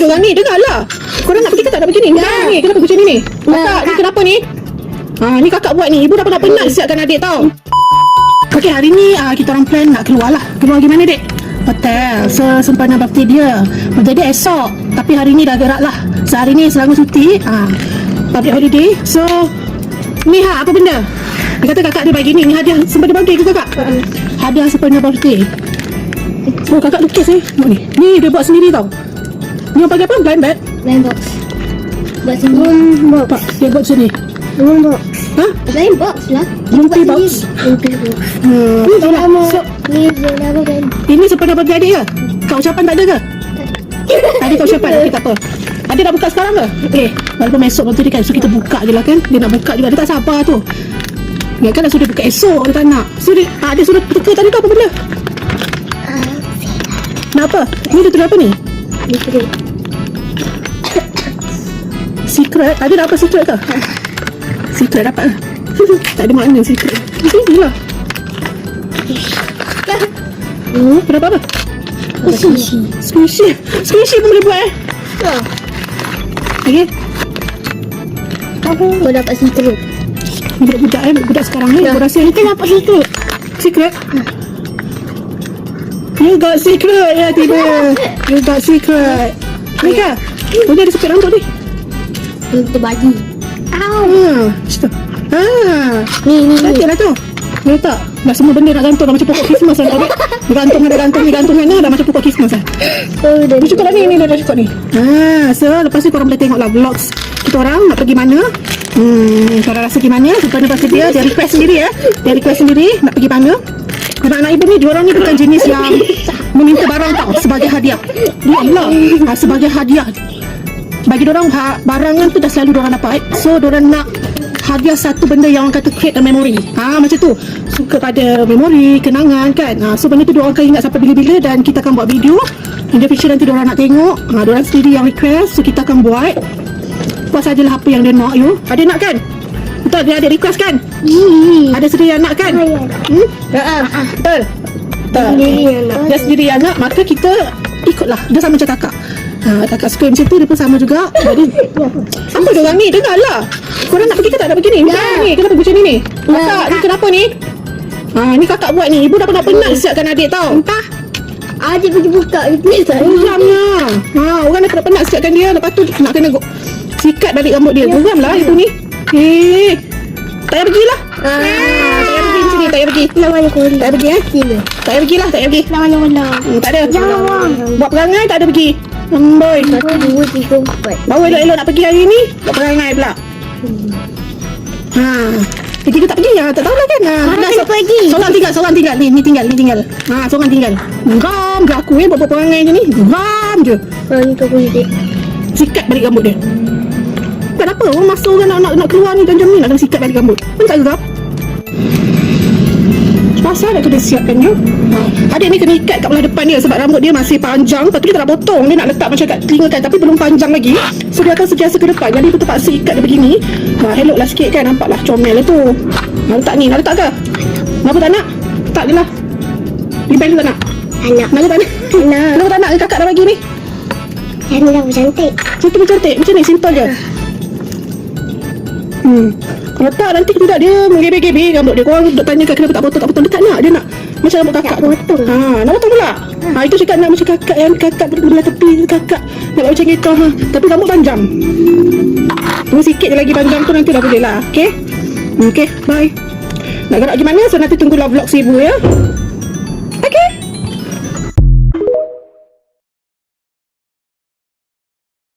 dia orang ni? Dengarlah. Korang nak pergi ke tak nak pergi ni? Dengar ni. Kenapa macam ni ni? Kakak, ni kenapa ni? Ha, ni kakak buat ni. Ibu dah pernah penat siapkan adik tau. Okey, hari ni uh, kita orang plan nak keluar lah. Keluar pergi mana, Dek? Hotel. So, sempena birthday dia. Birthday dia esok. Tapi hari ni dah gerak lah. So, hari ni selama cuti. Uh, public holiday. So, ni ha, apa benda? Dia kata kakak dia bagi ni. Ni hadiah sempena birthday ke kakak? Hadiah sempena birthday. Oh, kakak lukis eh. Tengok ni. Ni dia buat sendiri tau. Ni panggil apa? Blind bag? Line box. Buat sini. box. Pak, dia buat sini. Room box. Ha? Line box lah. Rumpi box? Rumpi box. Hmm. Ni tak nama. So, Ni dia nama kan. ini sempena birthday adik ke? Kau ucapan tak ada ke? Tadi kau ucapan, okey tak apa. Adik nak buka sekarang ke? Eh, walaupun esok nanti dia kan, so kita buka je lah kan. Dia nak buka juga, dia tak sabar tu. Ya kan dah suruh buka esok, dia tak nak. So dia, ah, dia suruh teka tadi tu apa benda? Nak apa? Ni dia tulis apa ni? Kira. Secret? Ada apa secret ke? Secret dapat lah. tak ada makna secret. Ini lah. Hmm, kenapa apa? Sushi. Squishy. Squishy pun boleh buat eh. Ha. Okay. Aku kau dapat secret. Budak-budak eh. Budak sekarang ni. Aku rasa ni Kita dapat secret. secret. You got secret ya tiba. You got secret. Kan? Oh, dia ada secret rambut ni. Yang kita bagi. Au. Ha. Situ. Ha. Ni ni ni. Cantik lah tu. Dia tak. Dah semua benda nak gantung dah macam pokok Christmas lah. Tadi. Dia gantung, dia gantung, dia gantung mana dah macam pokok Christmas lah. Oh, dah Dia cukup lah ni, ni dah, dah cukup ni. Ha, so lepas tu korang boleh tengok lah vlogs kita orang nak pergi mana. Hmm, korang rasa pergi mana? Lepas lepas dia, dia request sendiri ya. Dia request sendiri nak pergi mana. Anak-anak ibu ni, diorang ni bukan jenis yang meminta barang tau sebagai hadiah. Allah, ha, sebagai hadiah. Bagi diorang ha, barangan tu dah selalu diorang dapat. So diorang nak hadiah satu benda yang orang kata create a memory. Ha macam tu. Suka pada memori, kenangan kan. Ha, so benda tu diorang akan ingat sampai bila-bila dan kita akan buat video. In the future nanti diorang nak tengok. Ha diorang sendiri yang request so kita akan buat. Buat sajalah apa yang dia nak you. Ada nak kan? Betul dia ada request kan? Ni. Ada sendiri yang nak kan? Ya, ya. Hmm? Ha, ha. Betul. Betul. Dia sendiri yang nak maka kita ikutlah. Dia sama macam kakak. Ha, kakak suka macam tu dia pun sama juga. Jadi apa dia orang ni? Dengarlah. Korang nak pergi ke tak nak pergi ni? Dengar ni. Kenapa macam ni ni? Kakak ni kenapa ni? Ha, ni kakak buat ni. Ibu dah pernah penat siapkan adik tau. Entah. Adik pergi buka itu tak. Geramnya. Ha, orang dah pernah penat siapkan dia. Lepas tu nak kena go- sikat balik rambut dia. Geram lah ibu ni. Eh. Tak payah pergilah. Ah. Tak payah pergi macam ni. Tak payah pergi. Tak payah pergi eh. Tak payah pergilah. Tak payah pergi. Namanya mana? Hmm, tak ada. Jangan. Buat perangai tak ada pergi. Amboi. Satu, dua, tiga, empat. Bawa elok-elok nak pergi hari ni. Buat perangai pula. Ha. Pergi ke tak pergi? Ya, tak tahulah kan. Ha. Ah, Tinggal kena so- pergi. Seorang tinggal, seorang tinggal. Ni, ni tinggal, ni tinggal. Ha, seorang tinggal. Geram je aku eh buat perangai je ni. Geram je. Kalau ni kau kulit. Sikat balik rambut dia. Kenapa? Orang masa orang nak, nak, nak keluar ni jam-jam ni nak kena sikat balik rambut. Pun tak geram. Pasal nak kena siapkan dia. Ha. Adik ni kena ikat kat belah depan dia sebab rambut dia masih panjang. Lepas tu dia tak nak potong. Dia nak letak macam kat telinga kan tapi belum panjang lagi. So dia akan sentiasa ke depan. Jadi betul terpaksa ikat dia begini. Ha, elok lah sikit kan. Nampak lah comel lah tu. Nak letak ni. Nak letak ke? Kenapa tak nak? Tak je lah. Rebel tak nak? Anak. Nak tak nak? Nak. Kenapa tak nak? Kakak dah bagi ni. Yang ni dah cantik. Cantik cantik. Macam ni, simple je. Hmm. Kalau tak nanti tidak dia menggebek-gebek rambut dia. Korang duk tanya kan kenapa tak potong, tak potong. Dia tak nak, dia nak. Macam rambut kakak Tak tu. potong. Ha, nak potong pula. Ha, itu cakap nak macam kakak yang kakak belah tepi kakak. Nak macam itu. Ha. Tapi rambut panjang. Tunggu sikit je lagi panjang tu nanti dah boleh lah. Okay? Okay, bye. Nak gerak gimana? So nanti tunggulah vlog si ibu ya. Okay.